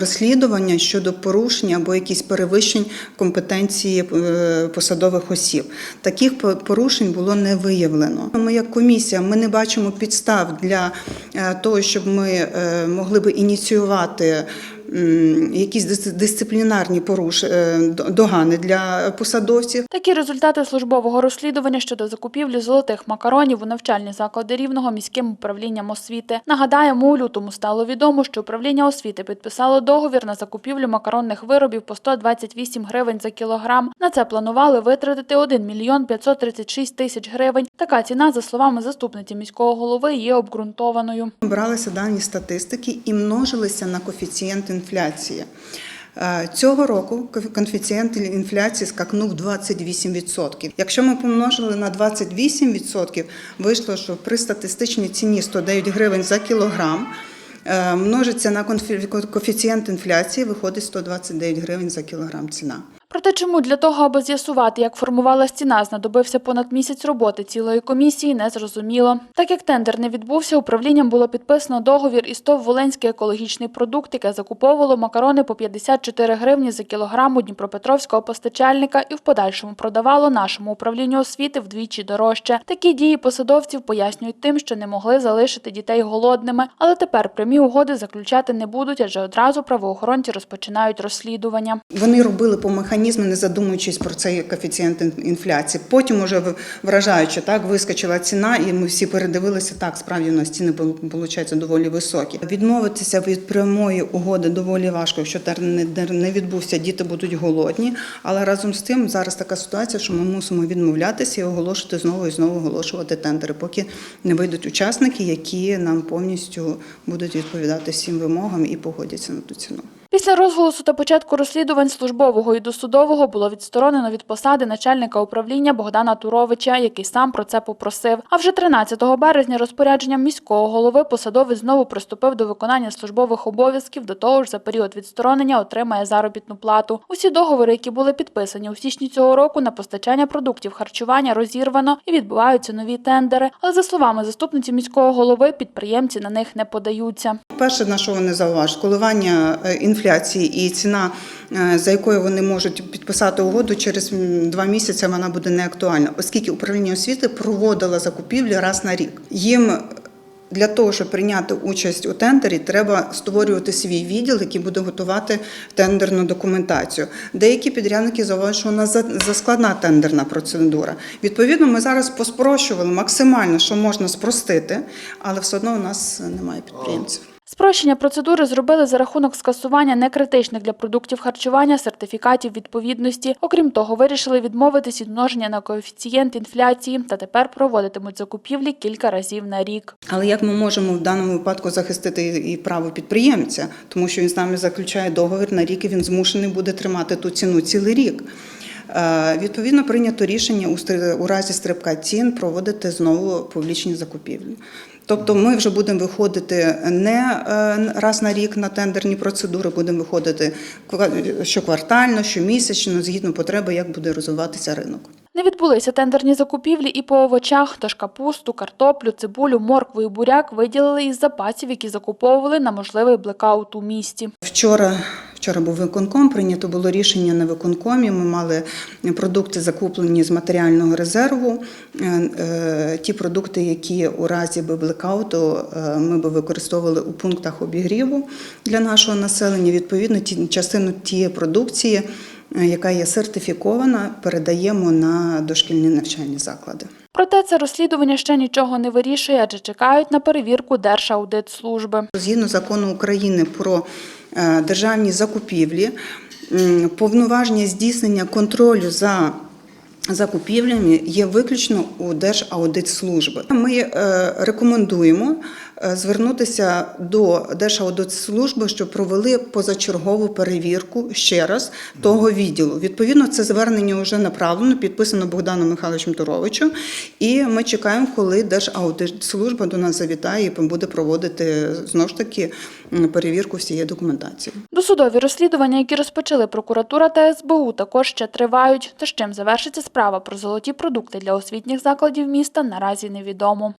розслідування щодо порушень або якісь перевищень компетенції е, посадових осіб. Таких порушень було не виявлено. Ми, як комісія, ми не бачимо підстав для е, того, щоб ми е, могли би ініціювати. Якісь дис- дисциплінарні поруш... е, догани для посадовців. Такі результати службового розслідування щодо закупівлі золотих макаронів у навчальні заклади рівного міським управлінням освіти. Нагадаємо, у лютому стало відомо, що управління освіти підписало договір на закупівлю макаронних виробів по 128 гривень за кілограм. На це планували витратити 1 мільйон 536 тисяч гривень. Така ціна, за словами заступниці міського голови, є обґрунтованою. Бралися дані статистики і множилися на коефіцієнт інфляції. Е, Цього року коефіцієнт інфляції скакнув 28%. Якщо ми помножили на 28%, вийшло, що при статистичній ціні 109 гривень за кілограм е, множиться на коефіцієнт інфляції, виходить 129 гривень за кілограм ціна. Проте чому для того, аби з'ясувати, як формувалась ціна, знадобився понад місяць роботи цілої комісії, не зрозуміло. Так як тендер не відбувся, управлінням було підписано договір із ТОВ Волинський екологічний продукт, яке закуповувало макарони по 54 гривні за кілограм у дніпропетровського постачальника і в подальшому продавало нашому управлінню освіти вдвічі дорожче. Такі дії посадовців пояснюють тим, що не могли залишити дітей голодними, але тепер прямі угоди заключати не будуть, адже одразу правоохоронці розпочинають розслідування. Вони робили по механізму, не задумуючись про цей коефіцієнт інфляції. Потім, уже вражаючи, так вискочила ціна, і ми всі передивилися. Так, справді у нас ціни виходить доволі високі. Відмовитися від прямої угоди доволі важко. Якщо тендер не відбувся, діти будуть голодні. Але разом з тим зараз така ситуація, що ми мусимо відмовлятися і оголошувати знову і знову оголошувати тендери, поки не вийдуть учасники, які нам повністю будуть відповідати всім вимогам і погодяться на ту ціну. Після розголосу та початку розслідувань службового і досудового було відсторонено від посади начальника управління Богдана Туровича, який сам про це попросив. А вже 13 березня розпорядженням міського голови посадовець знову приступив до виконання службових обов'язків. До того ж, за період відсторонення отримає заробітну плату. Усі договори, які були підписані у січні цього року на постачання продуктів харчування, розірвано і відбуваються нові тендери. Але за словами заступниці міського голови, підприємці на них не подаються. Перше, на що вони зауважують, коливання е, інфляції і ціна, е, за якою вони можуть підписати угоду, через два місяці вона буде не актуальна, оскільки управління освіти проводило закупівлі раз на рік. Їм для того, щоб прийняти участь у тендері, треба створювати свій відділ, який буде готувати тендерну документацію. Деякі підрядники зауважують, що у нас за- заскладна тендерна процедура. Відповідно, ми зараз поспрощували максимально, що можна спростити, але все одно у нас немає підприємців. Спрощення процедури зробили за рахунок скасування некритичних для продуктів харчування сертифікатів відповідності. Окрім того, вирішили відмовитись від множення на коефіцієнт інфляції та тепер проводитимуть закупівлі кілька разів на рік. Але як ми можемо в даному випадку захистити і право підприємця, тому що він з нами заключає договір на рік і він змушений буде тримати ту ціну цілий рік. Е, Відповідно, прийнято рішення у разі стрибка цін проводити знову публічні закупівлі. Тобто ми вже будемо виходити не е, раз на рік на тендерні процедури, будемо виходити ква- щоквартально, щомісячно, згідно потреби, як буде розвиватися ринок. Не відбулися тендерні закупівлі і по овочах, тож капусту, картоплю, цибулю, моркву і буряк виділили із запасів, які закуповували на можливий блекаут у місті. Вчора, вчора був виконком, прийнято було рішення на виконкомі. Ми мали продукти закуплені з матеріального резерву. Е, е, Ті продукти, які у разі би блекауту е, ми би використовували у пунктах обігріву для нашого населення. Відповідно, частину тієї продукції, яка є сертифікована, передаємо на дошкільні навчальні заклади. Проте це розслідування ще нічого не вирішує, адже чекають на перевірку Держаудитслужби. Згідно закону України про е, державні закупівлі, повноваження здійснення контролю за закупівлями є виключно у Держаудитслужби. Ми е, рекомендуємо звернутися до Держаудитслужби, щоб провели позачергову перевірку ще раз того відділу. Відповідно, це звернення вже направлено, підписано Богданом Михайловичем Туровичем, і ми чекаємо, коли Держаудитслужба до нас завітає і буде проводити знову ж таки перевірку всієї документації. Досудові розслідування, які розпочали прокуратура та СБУ, також ще тривають. Та з чим завершиться справа про золоті продукти для освітніх закладів міста, наразі невідомо.